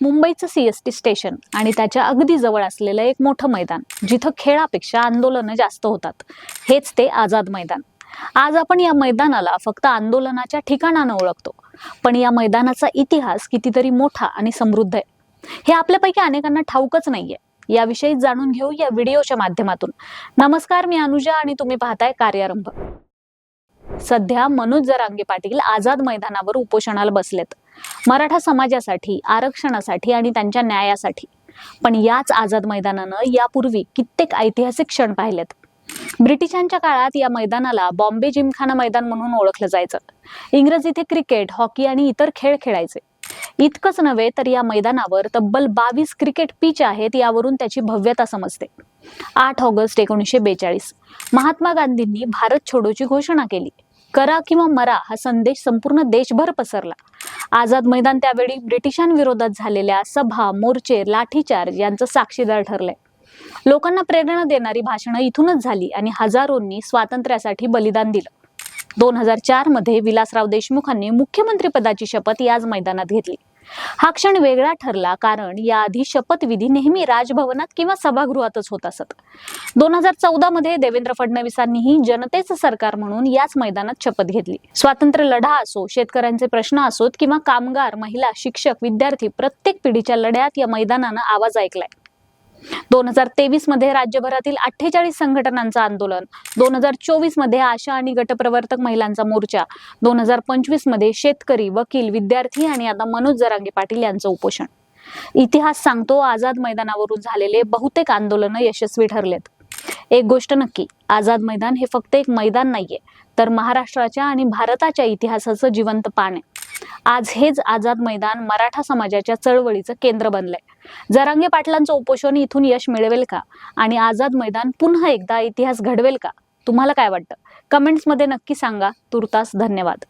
मुंबईचं CST station आणि त्याच्या अगदी जवळ असलेलं एक मोठं मैदान जिथं खेळापेक्षा आंदोलनं जास्त होतात. हेच ते आझाद मैदान. आज आपण या मैदानाला फक्त आंदोलनाच्या ठिकाणानं ओळखतो पण या मैदानाचा इतिहास कितीतरी मोठा आणि समृद्ध आहे. हे आपल्यापैकी अनेकांना ठाऊकच नाहीये. याविषयी जाणून घेऊ या व्हिडिओच्या माध्यमातून. नमस्कार मी अनुजा आणि तुम्ही पाहताय कार्यारंभ. सध्या मनोज जरांगे पाटील आझाद मैदानावर उपोषणाला बसलेत. मराठा समाजासाठी आरक्षणासाठी आणि त्यांच्या न्यायासाठी. पण याच आझाद मैदानानं यापूर्वी कित्येक ऐतिहासिक क्षण पाहिलेत. ब्रिटिशांच्या काळात या मैदानाला बॉम्बे जिमखाना मैदान म्हणून ओळखलं जायचं. इंग्रज इथे क्रिकेट हॉकी आणि इतर खेळ खेळायचे. इतकंच नव्हे तर या मैदानावर तब्बल बावीस क्रिकेट पिच आहेत यावरून त्याची भव्यता समजते. आठ ऑगस्ट एकोणीसशे बेचाळीस. महात्मा गांधींनी भारत छोडोची घोषणा केली. करा किंवा मरा हा संदेश संपूर्ण देशभर पसरला. आझाद मैदान त्यावेळी ब्रिटिशांविरोधात झालेल्या सभा मोर्चे लाठीचार्ज यांचं साक्षीदार ठरलंय. लोकांना प्रेरणा देणारी भाषणं इथूनच झाली आणि हजारोंनी स्वातंत्र्यासाठी बलिदान दिलं. दोन हजार चारमध्ये विलासराव देशमुखांनी मुख्यमंत्री पदाची शपथ याच मैदानात घेतली. हा क्षण वेगळा ठरला कारण याआधी शपथविधी नेहमी राजभवनात किंवा सभागृहातच होत असत. दोन हजार चौदा मध्ये देवेंद्र फडणवीसांनीही जनतेचं सरकार म्हणून याच मैदानात शपथ घेतली. स्वातंत्र्य लढा असो शेतकऱ्यांचे प्रश्न असोत किंवा कामगार महिला शिक्षक विद्यार्थी प्रत्येक पिढीच्या लढ्यात या मैदानानं आवाज ऐकलाय. दोन हजार तेवीसमध्ये राज्यभरातील अठ्ठेचाळीस संघटनांचं आंदोलन दोन हजार चोवीसमध्ये आशा आणि गटप्रवर्तक महिलांचा मोर्चा दोन हजार पंचवीसमध्ये शेतकरी वकील विद्यार्थी आणि आता मनोज जरांगे पाटील यांचं उपोषण. इतिहास सांगतो आझाद मैदानावरून झालेले बहुतेक आंदोलनं यशस्वी ठरलेत. एक गोष्ट नक्की आझाद मैदान हे फक्त एक मैदान नाहीये तर महाराष्ट्राच्या आणि भारताच्या इतिहासाचं जिवंत पान आहे. आज हेच आझाद मैदान मराठा समाजाच्या चळवळीचं केंद्र बनलंय. जरांगे पाटलांचं उपोषण इथून यश मिळवेल का? आणि आझाद मैदान पुन्हा एकदा इतिहास घडवेल का? तुम्हाला काय वाटतं? कमेंट्समध्ये नक्की सांगा. तुर्तास धन्यवाद.